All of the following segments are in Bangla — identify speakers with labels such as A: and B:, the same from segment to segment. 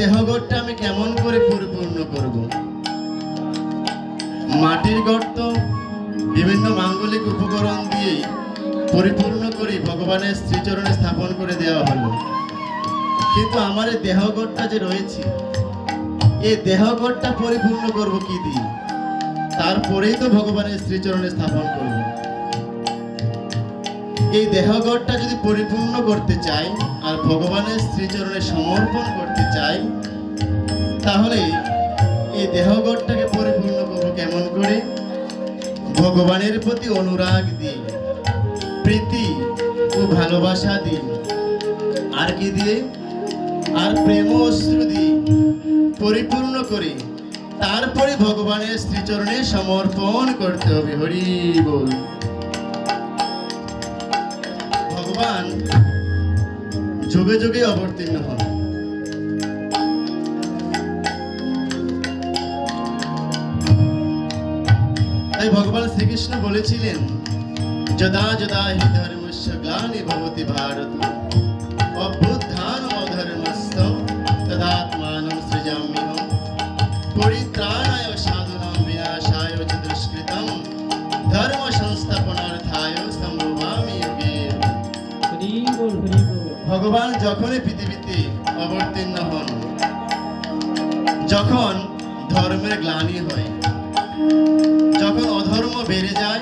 A: দেহগড়টা আমি কেমন করে পরিপূর্ণ করব? মাটির গর্ত, বিভিন্ন মাঙ্গলিক উপকরণ দিয়ে পরিপূর্ণ করে ভগবানের শ্রীচরণে স্থাপন করে দেওয়া হলো। কিন্তু আমার এই দেহগড়টা যে রয়েছে, এই দেহগড়টা পরিপূর্ণ করব কি দিয়ে? তারপরেই তো ভগবানের শ্রীচরণে স্থাপন করব। এই দেহগড়টা যদি পরিপূর্ণ করতে চাই আর ভগবানের শ্রীচরণে সমর্পণ করতে চাই, তাহলে এই দেহগড়টাকে পরিপূর্ণ করব কেমন করে? ভগবানের প্রতি অনুরাগ দিয়ে, প্রীতি ও ভালোবাসা দিয়ে। আর কি দিয়ে? আর প্রেম অশ্রু দিয়ে পরিপূর্ণ করে তারপরে ভগবানের শ্রীচরণে সমর্পণ করতে হবে। হরি বল। ভগবান যুগে যুগে অবতীর্ণ হন। তাই ভগবান শ্রীকৃষ্ণ বলেছিলেন, যদা যদা হি ধর্মস্য গ্লানি ভবতি ভারত, অভ্যুত্থান অধর্মস্য তদাত্মানম সৃজাম্যহম। যখনই পৃথিবীতে অবতীর্ণ হন, যখন ধর্মের গ্লানি হয়, যখন অধর্ম বেড়ে যায়,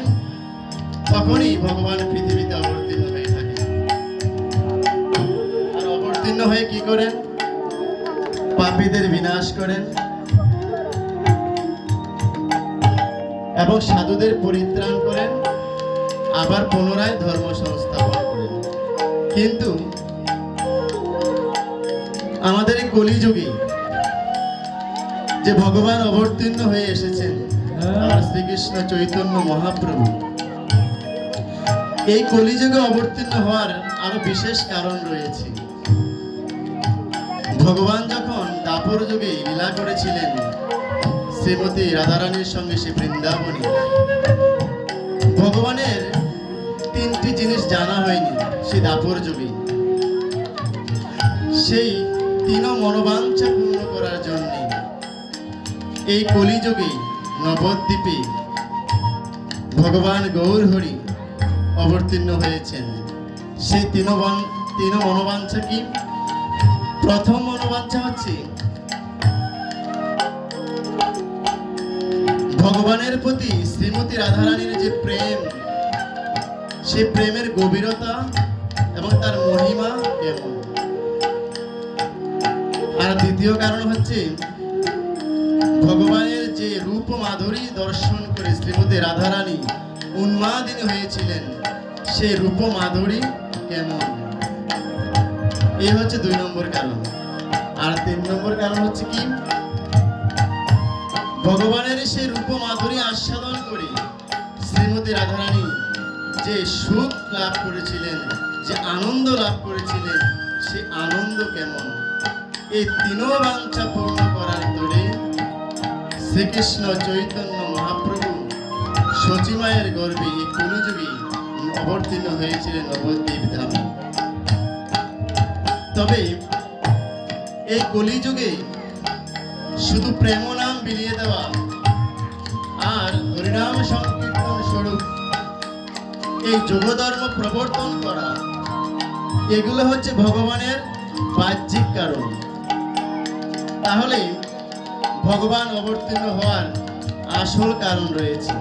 A: তখনই ভগবান পৃথিবীতে অবতীর্ণ হয়ে থাকে। আর অবতীর্ণ হয়ে কি করেন? পাপীদের বিনাশ করেন। এবং সাধুদের পরিত্রাণ করেন। আবার পুনরায় ধর্ম সংস্থাপন করেন। কিন্তু আমাদের এই কলিযুগে যে ভগবান অবতীর্ণ হয়ে এসেছেন আমার শ্রীকৃষ্ণ চৈতন্য মহাপ্রভু। এই কলিযুগে অবতীর্ণ হওয়ার আরও বিশেষ কারণ রয়েছে। ভগবান যখন দাপর যুগে লীলা করেছিলেন শ্রীমতী রাধারানীর সঙ্গে সে বৃন্দাবনী ভগবানের তিনটি জিনিস জানা হয়নি সে দাপর যুগে। সেই তিন মনোবাঞ্ছা পূর্ণ করার জন্য এই কলিযুগে নবদ্বীপে ভগবান গৌরহরি অবতীর্ণ হয়েছেন। সেই তিন বন- তিন মনোবাঞ্ছা কি? প্রথম মনোবাঞ্ছা হচ্ছে ভগবানের প্রতি শ্রীমতী রাধারানীর যে প্রেম সে প্রেমের গভীরতা এবং তার মহিমা কেমন? আর দ্বিতীয় কারণ হচ্ছে ভগবানের যে রূপ মাধুরী দর্শন করে শ্রীমতী রাধারানী উন্মাদিনী হয়েছিলেন সেই রূপ মাধুরী কেমন? এই হচ্ছে দুই নম্বর কারণ। আর তিন নম্বর কারণ হচ্ছে কি? ভগবানের সেই রূপ মাধুরী আস্বাদন করে শ্রীমতী রাধারানী যে সুখ লাভ করেছিলেন, যে আনন্দ লাভ করেছিলেন, সে আনন্দ কেমন? এই তিন বাঞ্ছা পূর্ণ করার দরে শ্রীকৃষ্ণ চৈতন্য মহাপ্রভু সচিমায়ের গর্বে এই কলিযুগে অবতীর্ণ হয়েছিলেন নবদ্বীপ ধামে। তবে এই কলিযুগে শুধু প্রেম নাম বিলিয়ে দেওয়া আর হরিনাম সংকীর্তন স্বরূপ এই যোগধর্ম প্রবর্তন করা, এগুলো হচ্ছে ভগবানের বাহ্যিক কারণ। তাহলে ভগবান অবতীর্ণ হওয়ার আসল কারণ রয়েছে।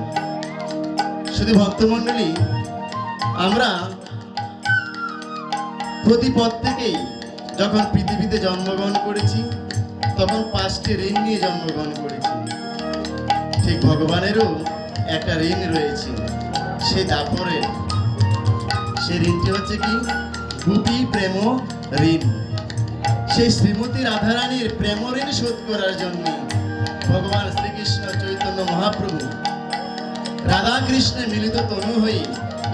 A: শুধু ভক্তমণ্ডলী, আমরা প্রতি প্রত্যেকেই যখন পৃথিবীতে জন্মগ্রহণ করেছি, তখন পাঁচটি ঋণ নিয়ে জন্মগ্রহণ করেছি। ঠিক ভগবানেরও একটা ঋণ রয়েছে সে দাপরের। সে ঋণটি হচ্ছে কি? গুপি প্রেম ঋণ। সেই শ্রীমতী রাধারানীর প্রেম ঋণ শোধ করার জন্য ভগবান শ্রীকৃষ্ণ চৈতন্য মহাপ্রভু রাধা কৃষ্ণে মিলিত তনু হয়ে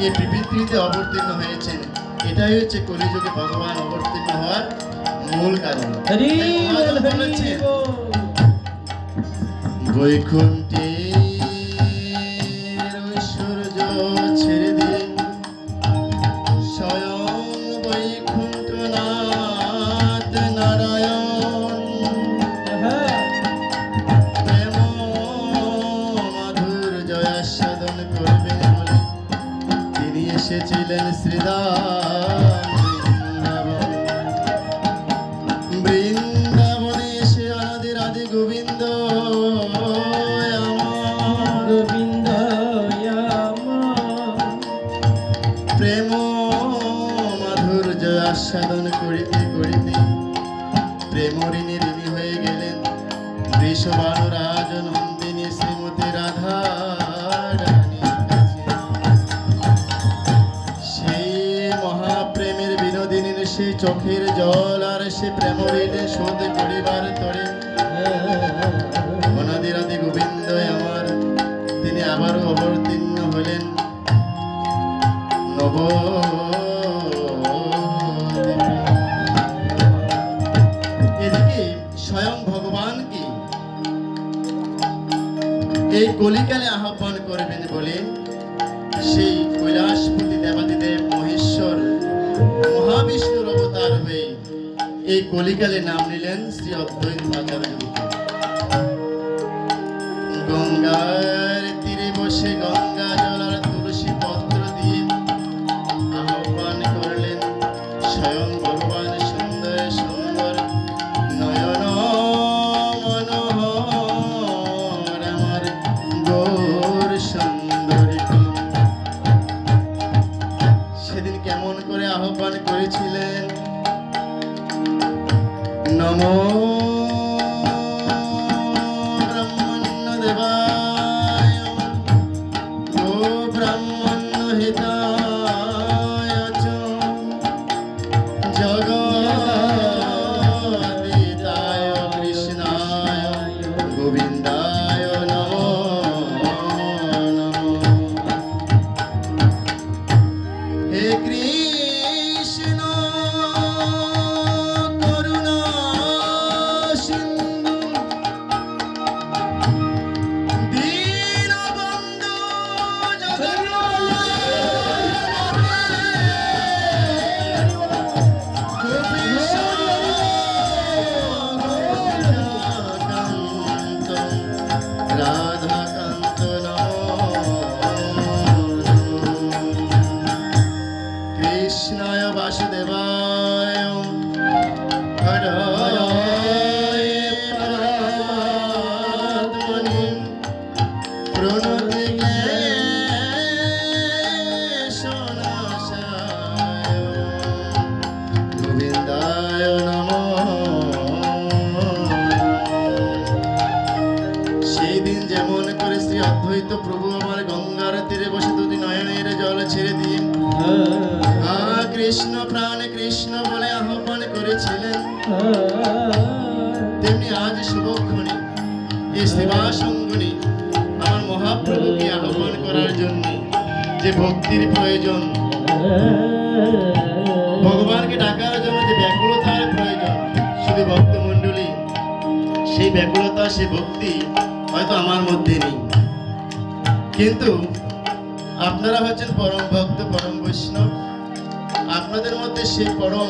A: এই বিবৃতিতে অবতীর্ণ হয়েছেন। এটাই হচ্ছে কলিযুগে ভগবান অবতীর্ণ হওয়ার মূল কারণ। বৈকুণ্ঠে বৃষবান শ্রীমতী রাধা সেই মহাপ্রেমের বিনোদিনীর সেই চোখের জল আর সে প্রেম ঋণ শোধ করিবার তরে। কলিকালে আহ্বান করবেন বলে সেই কৈলাসপতি দেবাদিদেব মহেশ্বর মহাবিষ্ণুর অবতার হয়ে এই কলিকালে নাম নিলেন শ্রী অদ্বৈত আচার্য গঙ্গার তীরে বসে গঙ্গা যে ভক্তির প্রয়োজন। ভগবানকে ডাকার জন্য যে ব্যাকুলতার প্রয়োজন, শুধু ভক্ত মণ্ডলী সেই ব্যাকুলতা, সেই ভক্তি হয়তো আমার মধ্যে নেই। কিন্তু আপনারা হচ্ছেন পরম ভক্ত, পরম বৈষ্ণব। আপনাদের মধ্যে সেই পরম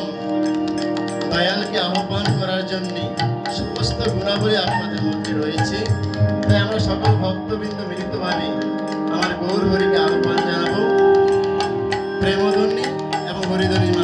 A: দয়ালকে আহ্বান করার জন্য সমস্ত গুণাবলী আপনাদের মধ্যে রয়েছে। তাই আমরা সকল ভক্তবৃন্দ মিলিতভাবে আমার গৌর হরিকে প্রেমধনী এবং হরিধনী